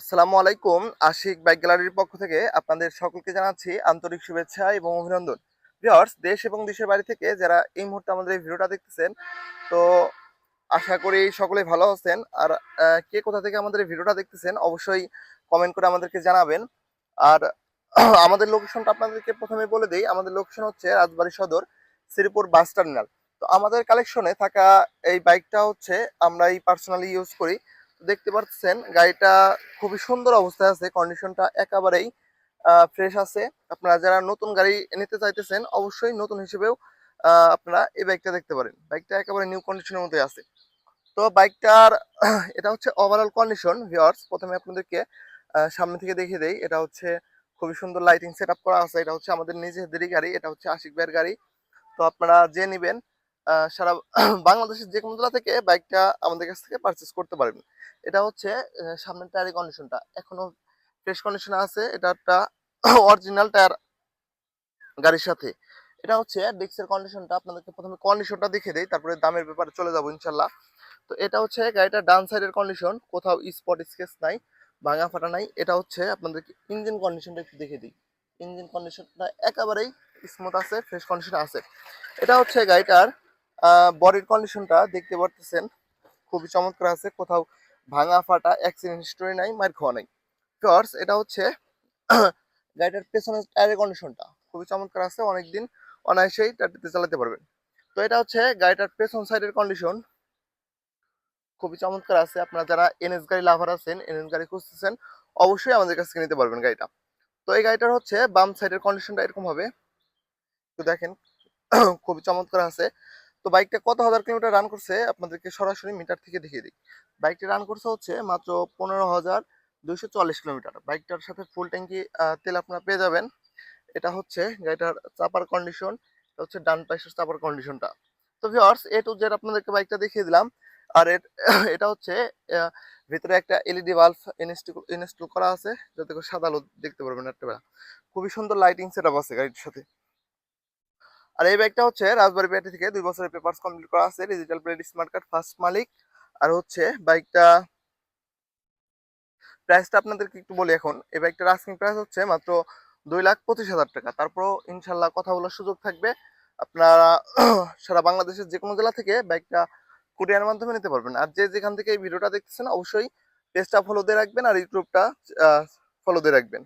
আসসালামু আলাইকুম। আশিক বাইক গ্যালারির পক্ষ থেকে আপনাদের সকলকে জানাচ্ছি আন্তরিক শুভেচ্ছা এবং অভিনন্দন। ভিউয়ার্স, দেশ এবং দেশের বাড়ি থেকে যারা এই মুহূর্তে আমাদের এই ভিডিওটা দেখতেছেন, তো আশা করি সকলে ভালো আছেন। আর কে কোথা থেকে আমাদের এই ভিডিওটা দেখতেছেন, অবশ্যই কমেন্ট করে আমাদেরকে জানাবেন। আর, আমাদের লোকেশনটা আপনাদেরকে প্রথমে বলে দিই, আমাদের লোকেশন হচ্ছে রাজবাড়ী সদর, শ্রীপুর বাস টার্মিনাল। তো আমাদের কালেকশনে থাকা এই বাইকটা হচ্ছে আমরা এই পার্সোনালি ইউজ করি। দেখতে পাচ্ছেন গাড়িটা খুবই সুন্দর অবস্থায় আছে কন্ডিশনটা একেবারেই ফ্রেশ আছে। আপনারা যারা নতুন গাড়ি নিতে চাইতেছেন, অবশ্যই নতুন হিসেবেও আপনারা এই বাইকটা দেখতে পারেন। বাইকটা একেবারে নিউ কন্ডিশনের মধ্যে আছে। তো বাইকটার এটা হচ্ছে ওভারঅল কন্ডিশন ভিওয়ার্স প্রথমে আপনাদেরকে সামনে থেকে দেখিয়ে দেই। এটা হচ্ছে খুবই সুন্দর লাইটিং সেট করা আছে। এটা হচ্ছে আমাদের নিজেদেরই গাড়ি, এটা হচ্ছে আশিক ভাইয়ের গাড়ি। তো আপনারা যে নেবেন সারা বাংলাদেশের যে কোনো জেলা থেকে বাইকটা আমাদের কাছ থেকে পারচেস করতে পারবেন এটা হচ্ছে সামনের টায়ারের কন্ডিশনটা এখনও ফ্রেশ কন্ডিশনে আছে। এটা একটা অরিজিনাল টায়ার গাড়ির সাথে। এটা হচ্ছে ডিক্সের কন্ডিশনটা আপনাদেরকে প্রথমে কন্ডিশনটা দেখে দেই, তারপরে দামের ব্যাপারে চলে যাব ইনশাল্লাহ। তো এটা হচ্ছে গাড়িটার ডান সাইডের কন্ডিশন কোথাও স্পট স্কেচ নাই, ভাঙা ফাটা নাই। এটা হচ্ছে আপনাদেরকে ইঞ্জিন কন্ডিশনটা একটু দেখে দিই। ইঞ্জিন কন্ডিশনটা একেবারেই স্মুথ আছে ফ্রেশ কন্ডিশনে আছে। এটা হচ্ছে গাড়িটার বডির কন্ডিশনটা দেখতে পারতেছেন। খুবই চমৎকার আছে, কোথাও ভাঙা ফাটা অ্যাক্সিডেন্ট হিস্টোরি নাই, মার খাওয়া নাই। ফিওর্স এটা হচ্ছে গাড়িটার পেছনের টায়ারের কন্ডিশনটা খুবই চমৎকার আছে, অনেকদিন অনায়াসেই টায়ারটিতে চালাতে পারবেন। তো এটা হচ্ছে গাড়িটার পেছন সাইডের কন্ডিশন খুবই চমৎকার আছে, আপনারা যারা এনএস গাড়ি লাভার আছেন এনএস গাড়ি খুঁজতেছেন, অবশ্যই আমাদের কাছ থেকে নিতে পারবেন গাড়িটা। তো এই গাড়িটার হচ্ছে বাম সাইডের কন্ডিশনটা এরকম হবে। তো দেখেন, খুবই চমৎকার আছে। তো বাইকটা কত হাজার কিলোমিটার রান করছে? আপনাদেরকে সরাসরি মিটার থেকে দেখিয়ে দিই। বাইকটি রান করছে হচ্ছে মাত্র পনেরো হাজার দুইশো চল্লিশ কিলোমিটার। বাইকটার সাথে ফুল ট্যাঙ্কি তেল আপনারা পেয়ে যাবেন। এটা হচ্ছে গাড়িটার চাপার কন্ডিশন এটা হচ্ছে ডান পাশের চাপার কন্ডিশনটা তো ভিওর্স এ টু জেড আপনাদেরকে বাইকটা দেখিয়ে দিলাম। আর এটা হচ্ছে ভিতরে একটা এলইডি বাল্ব ইনস্টল করা আছে। যাতে করে সাদা আলো দেখতে পারবেন একটা বেলা খুবই সুন্দর লাইটিং সেট আছে গাড়ির সাথে। আর এই বাইকটা হচ্ছে রাজবাড়ি পেটি থেকে দুই বছরের পেপারস কমপ্লিট করা আছে digital plate smart card first মালিক। আর হচ্ছে বাইকটা প্রাইসটা আপনাদেরকে একটু বলি এখন। এই বাইকটার আস্কিং প্রাইস হচ্ছে মাত্র দুই লাখ পঁচিশ হাজার টাকা। তারপরও ইনশাল্লাহ কথা বলার সুযোগ থাকবে। আপনারা সারা বাংলাদেশের যে কোনো জেলা থেকে বাইকটা কুরিয়ার মাধ্যমে নিতে পারবেন। আর যে যেখান থেকে এই ভিডিওটা দেখতেছেন, অবশ্যই পেজটা ফলো দিয়ে রাখবেন আর ইউটিউবটা ফলো দিয়ে রাখবেন।